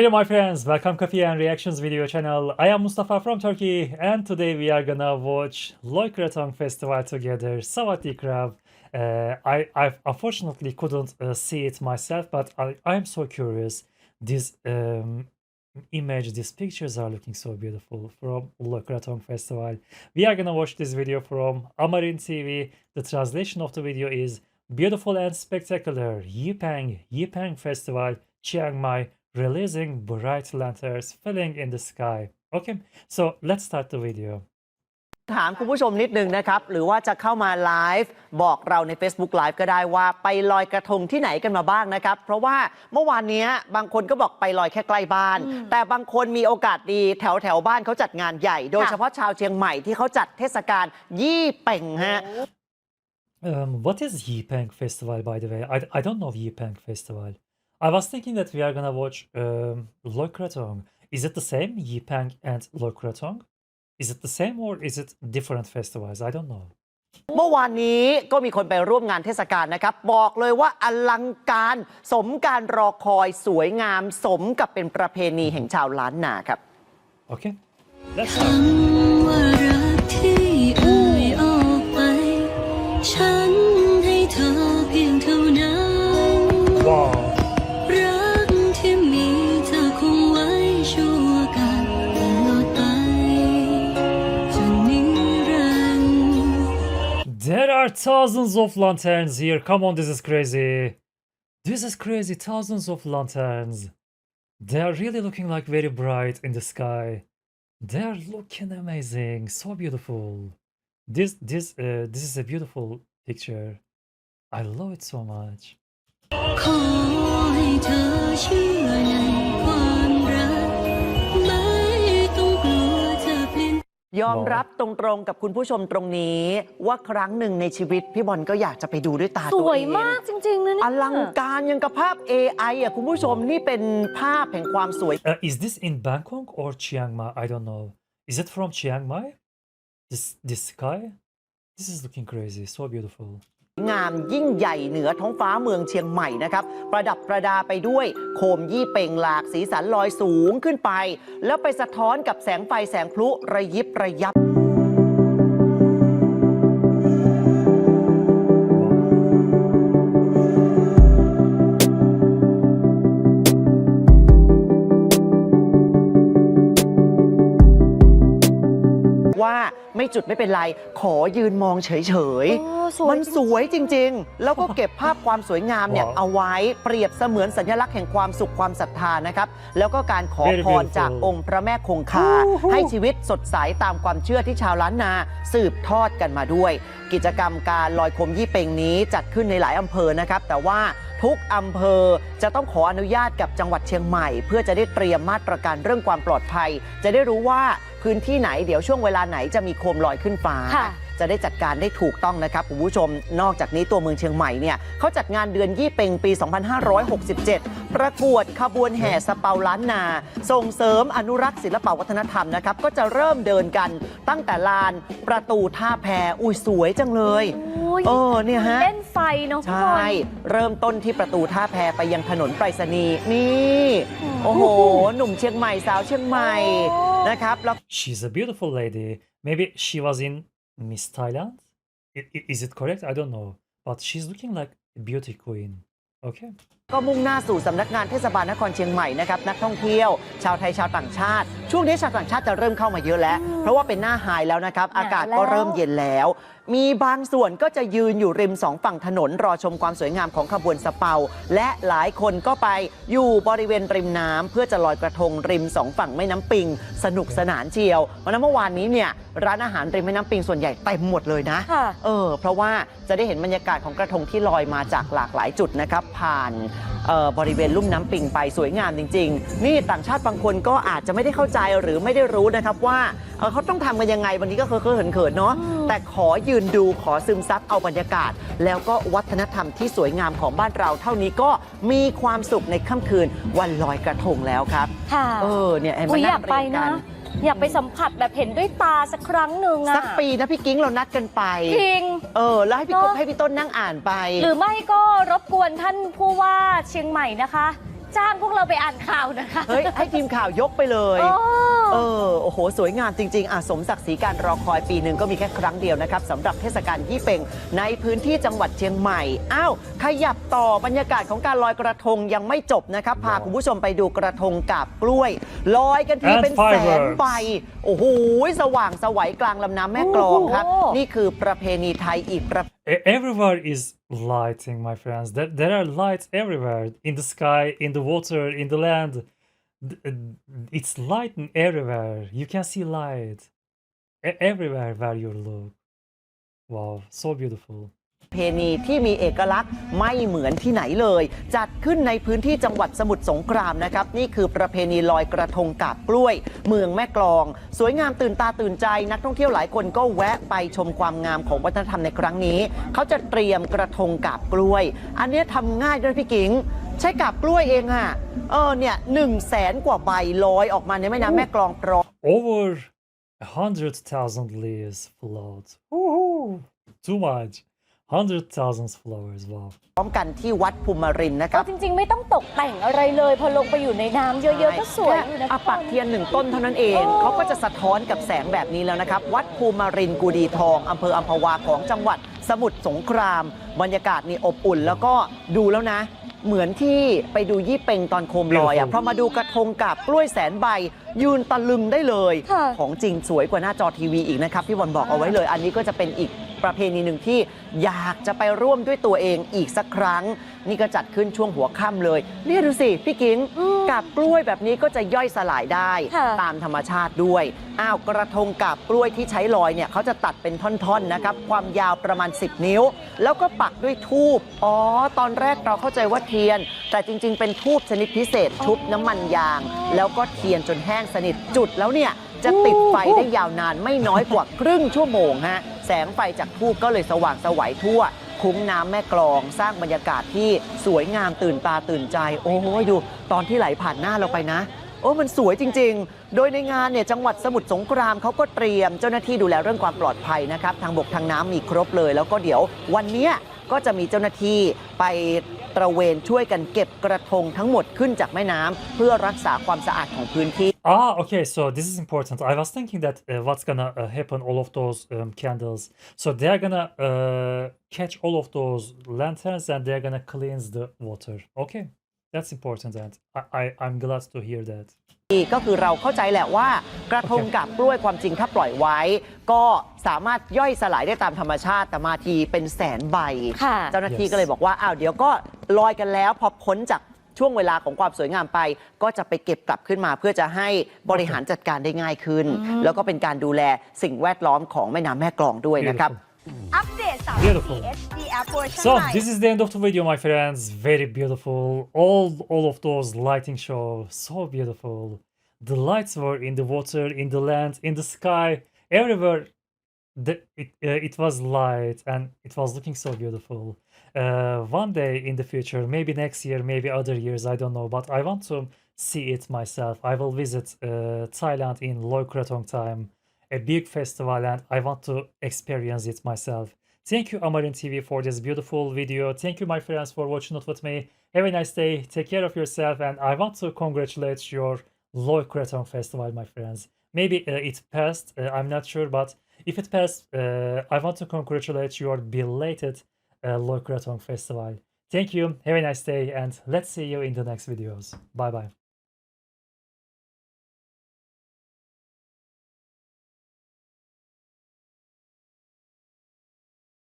Hello my friends, welcome Coffee and Reactions video channel. I am Mustafa from Turkey and today we are gonna watch Loy Festival together. Sawadee Krab. Uh, I, I unfortunately couldn't uh, see it myself, but I, I'm so curious. This um, image, these pictures are looking so beautiful from Loy Festival. We are gonna watch this video from Amarin TV. The translation of the video is Beautiful and spectacular Yipang Yipang Festival Chiang Mai releasing bright lanterns filling in the sky. Okay, so let's start the video. ถามคุณผู้ชมนิดนึงนะครับ หรือว่าจะเข้ามาไลฟ์บอกเราใน Facebook Live ก็ได้ว่าไปลอยกระทงที่ไหนกันมาบ้างนะครับ เพราะว่าเมื่อวานเนี้ยบางคนก็บอกไปลอยแค่ใกล้บ้าน แต่บางคนมีโอกาสดีแถวแถวบ้านเขาจัดงานใหญ่ โดยเฉพาะชาวเชียงใหม่ที่เขาจัดเทศกาลยี่เป่งฮะ Um, what is Yipang Festival, by the way? I, I don't know Yipang Festival. I was thinking that we are gonna watch um, Loy Krathong. Is it the same, Yipang and Loy Krathong? Is it the same or is it different festivals? I don't know. เมื่อวานนี้ก็มีคนไปร่วมงานเทศกาลนะครับ บอกเลยว่าอลังการสมการรอคอยสวยงามสมกับเป็นประเพณีแห่งชาวล้านนาครับ Okay, let's start. Are thousands of lanterns here. Come on, this is crazy. This is crazy. Thousands of lanterns. They are really looking like very bright in the sky. They are looking amazing. So beautiful. This this uh, this is a beautiful picture. I love it so much. ยนยอมรับตรงๆกับคุณผู้ชมตรงนี้ ว่าครั้งหนึ่งในชีวิต พี่บอลก็อยากจะไปดูด้วยตาสตัววยเองมากจริงๆนะเนี่ย อลังการยังกับภาพ AI อะคุณผู้ชมนี่เป็นภาพแห่งความสวย Uh, is this in Bangkok or Chiang Mai? I don't know. Is it from Chiang Mai? This this sky? This is looking crazy. So beautiful. งามยิ่งใหญ่เหนือท้องฟ้าเมืองเชียงใหม่นะครับ ประดับประดาไปด้วยโคมยี่เป่งหลากสีสันลอยสูงขึ้นไป แล้วไปสะท้อนกับแสงไฟแสงพลุระยิบระยับว่า ไม่จุดไม่เป็นไร ขอยืนมองเฉยโอ้สวยมันสวยจริง ๆ แล้วก็เก็บภาพความสวยงามเนี่ยว้าวเอาไว้เปรียบเสมือนสัญลักษณ์แห่งความสุขความศรัทธานะครับ แล้วก็การขอ Very พรจาก beautiful องค์พระแม่คงคาอู้หูให้ชีวิตสดใสตามความเชื่อที่ชาวล้านนาสืบทอดกันมาด้วย กิจกรรมการลอยโคมยี่เปงนี้จัดขึ้นในหลายอำเภอนะครับ แต่ว่าทุกอำเภอจะต้องขออนุญาตกับจังหวัดเชียงใหม่ เพื่อจะได้เตรียมมาตรการเรื่องความปลอดภัย จะได้รู้ว่า พื้นที่ไหนเดี๋ยวช่วงเวลาไหนจะมีโคมลอยขึ้นฟ้า ค่ะ จะได้จัดการได้ถูกต้องนะครับคุณผู้ชม นอกจากนี้ตัวเมืองเชียงใหม่เนี่ยเขาจัดงานเดือนยี่เปงปี 2567 ประกวดขบวนแห่สเปาล้านนา ส่งเสริมอนุรักษ์ศิลปวัฒนธรรมนะครับ ก็จะเริ่มเดินกันตั้งแต่ลานประตูท่าแพอุ้ยสวยจังเลยโอ้ยเออเนี่ยฮะ เล่นไฟเนาะใชพี่บอ่ลเริ่มต้นที่ประตูท่าแพไปยังถนนไปรษณีย์นี่ โอ้โห หนุ่มเชียงใหม่สาวเชียงใหม่ โอ้ นะครับแล้ว She's a beautiful lady. Maybe she was in Miss Thailand? I- i- Is it correct? I don't know. But she's looking like a beauty queen. Okay. ก็มุ่งหน้าสู่สำนักงานเทศบาลนครเชียงใหม่นะครับนักท่องเที่ยว ชาวไทยชาวต่างชาติ ช่วงนี้ชาวต่างชาติจะเริ่มเข้ามาเยอะแล้ว เพราะว่าเป็นหน้าไฮแล้วนะครับ อากาศก็เริ่มเย็นแล้ว มีบางส่วนก็จะยืนอยู่ริมสองฝั่งถนน รอชมความสวยงามของขบวนสะเปา และหลายคนก็ไปอยู่บริเวณริมน้ำเพื่อจะลอยกระทงริมสองฝั่งแม่น้ำปิง สนุกสนานเชียววันนั้นเมื่อวานนี้เนี่ยร้านอาหารริมแม่น้ำปิงส่วนใหญ่เต็มหมดเลยนะค่ะเออเพราะว่าจะได้เห็นบรรยากาศของกระทงที่ลอยมาจากหลากหลายจุดนะครับผ่านเอ่อบริเวณลุ่มน้ำปิงไปสวยงามจริง ๆ นี่ต่างชาติบางคนก็อาจจะไม่ได้เข้าใจหรือไม่ได้รู้นะครับว่าเอ่อเขาต้องทำกันยังไงวันนี้ก็เคอะๆเขินๆเนาะอืมแต่ขอยืนดูขอซึมซับเอาบรรยากาศ แล้วก็วัฒนธรรมที่สวยงามของบ้านเรา เท่านี้ก็มีความสุขในค่ำคืนวันลอยกระทงแล้วครับ ค่ะ เออเนี่ยเห็นไหมอุ้ยอนั่ยางกไปเรียงกันะน อยากไปสัมผัสแบบเห็นด้วยตาสักครั้งหนึ่งอะสักปีนะพี่กิ้งเรานัดกันไป จริง เออ แล้วให้พี่เนกอะบให้พี่ต้นนั่งอ่านไป หรือไม่ก็รบกวนท่านผู้ว่าเชียงใหม่นะคะ จ้างพวกเราไปอ่านข่าวนะคะเฮ้ย ให้ทีมข่าวยกไปเลย โอ้เออ โอ้โห สวยงามจริง ๆ อะ สมศักดิ์ศรีการรอคอยปีหนึ่งก็มีแค่ครั้งเดียวนะครับสำหรับเทศกาลยี่เป่งในพื้นที่จังหวัดเชียงใหม่ อ้าว ขยับต่อบรรยากาศของการลอยกระทงยังไม่จบนะครับ พาคุณผู้ชมไปดูกระทงกาบกล้วย ลอยกันที And เป็นแสน fireworks ใบ โอ้โห สว่างสวัยกลางลำน้ำแม่กลองครับโอ้โหนี่คือประเพณีไทยอีกประ E- Everywhere is lighting, my friends. There, there are lights everywhere in the sky, in the water, in the land. Uh, It's lighting everywhere. You can see light everywhere where you look. Wow, so beautiful. ประเพณีที่มีเอกลักษณ์ไม่เหมือนที่ไหนเลย จัดขึ้นในพื้นที่จังหวัดสมุทรสงครามนะครับ นี่คือประเพณีลอยกระทงกาบกล้วย เมืองแม่กลอง สวยงามตื่นตาตื่นใจ นักท่องเที่ยวหลายคนก็แวะไปชมความงามของวัฒนธรรมในครั้งนี้ เขาจะเตรียมกระทงกาบกล้วย อันเนี้ยทำง่ายด้วยพี่กิงใช้กาบกล้วยเองอะเออเนี่ยหนึ่งแสนกว่าใบลอยออกมาในแม่น้ำแม่กลองพร้อม Over a hundred thousand leaves float. Woohoo! Too much. Hundred thousands flowers. Wow. พร้อมกันที่วัดภูมิรินทร์นะคก็รับจริงๆ ไม่ต้องตกแต่งอะไรเลย พอลงไปอยู่ในน้ำเยอะๆ ก็สวยอยู่นะ อาปักเทียนหนึ่งต้นเท่านั้นเองโอ้เขาก็จะสะท้อนกับแสงแบบนี้แล้วนะครับ วัดภูมิรินทร์กูดีทองอำเภออัมพวาของจังหวัดสมุทรสงคราม บรรยากาศนี่อบอุ่น แล้วก็ดูแล้วนะ เหมือนที่ไปดูยี่เปงตอนโคมลอยอะ Beautiful เพราะมาดูกระทงกับกล้วยแสนใบ ยืนตะลึงได้เลย ค่ะ ของจริงสวยกว่าหน้าจอทีวีอีกนะครับ พี่บอลบอกเอาไว้เลย อันนี้ก็จะเป็นอีก ประเพณีหนึ่งที่อยากจะไปร่วมด้วยตัวเองอีกสักครั้ง นี่ก็จัดขึ้นช่วงหัวค่ำเลยเนี่ยดูสิ พี่กิงอืมกับกล้วยแบบนี้ก็จะย่อยสลายได้ค่ะตามธรรมชาติด้วยอ้าวกระทงกับกล้วยที่ใช้ลอยเนี่ยเขาจะตัดเป็นท่อนๆนะครับความยาวประมาณ 10 นิ้ว แล้วก็ปักด้วยทูบอ๋อตอนแรกเราเข้าใจว่าเทียน แต่จริง ๆ เป็นทูบชนิดพิเศษชุบน้ำมันยาง แล้วก็เทียนจนแห้งสนิทจุดแล้วเนี่ยจะติดไฟได้ยาวนานไม่น้อยกว่าครึ่งชั่วโมงฮะ แสงไฟจากทูบก็เลยสว่างสวัยทั่ว คุ้งน้ำแม่กลองสร้างบรรยากาศที่สวยงามตื่นตาตื่นใจ โอ้ยดูตอนที่ไหลผ่านหน้าเราไปนะ โอ้มันสวยจริง ๆ โดยในงานเนี่ยจังหวัดสมุทรสงครามเขาก็เตรียมเจ้าหน้าที่ดูแลเรื่องความปลอดภัยนะครับทางบกทางน้ำมีครบเลย แล้วก็เดี๋ยววันเนี้ย ก็จะมีเจ้าหน้าที่ไปตระเวนช่วยกันเก็บกระทงทั้งหมดขึ้นจากแม่น้ำเพื่อรักษาความสะอาดของพื้นที่ Ah, okay. So this is important. I was thinking that uh, what's gonna uh, happen all of those um, candles. So they're gonna uh, catch all of those lanterns and they're gonna cleanse the water. Okay, that's important, and I, I I'm glad to hear that. ก็คือเราเข้าใจแหละว่ากระทงโอเคกับกล้วยความจริงถ้าปล่อยไว้ ก็สามารถย่อยสลายได้ตามธรรมชาติแต่มาทีเป็นแสนใบค่ะเจ้าหน้าที่ Yes ก็เลยบอกว่าอ้าวเดี๋ยวก็ลอยกันแล้วพอพ้นจากช่วงเวลาของความสวยงามไป ก็จะไปเก็บกลับขึ้นมาเพื่อจะให้บริหารจัดการได้ง่ายขึ้น แล้วก็เป็นการดูแลสิ่งแวดล้อมของแม่น้ำแม่กลองด้วยนะครับ beautiful. So this is the end of the video, my friends. Very beautiful. All all of those lighting show so beautiful. The lights were in the water, in the land, in the sky, everywhere. The, it, uh, it was light and it was looking so beautiful. Uh, one day in the future, maybe next year, maybe other years, I don't know, but I want to see it myself. I will visit uh, Thailand in Loi Krathong time a big festival, and I want to experience it myself. Thank you, Amarin TV, for this beautiful video. Thank you, my friends, for watching it with me. Have a nice day. Take care of yourself, and I want to congratulate your Loy Krathong Festival, my friends. Maybe uh, it passed. Uh, I'm not sure, but if it passed, uh, I want to congratulate your belated uh, Loy Krathong Festival. Thank you. Have a nice day, and let's see you in the next videos. Bye bye.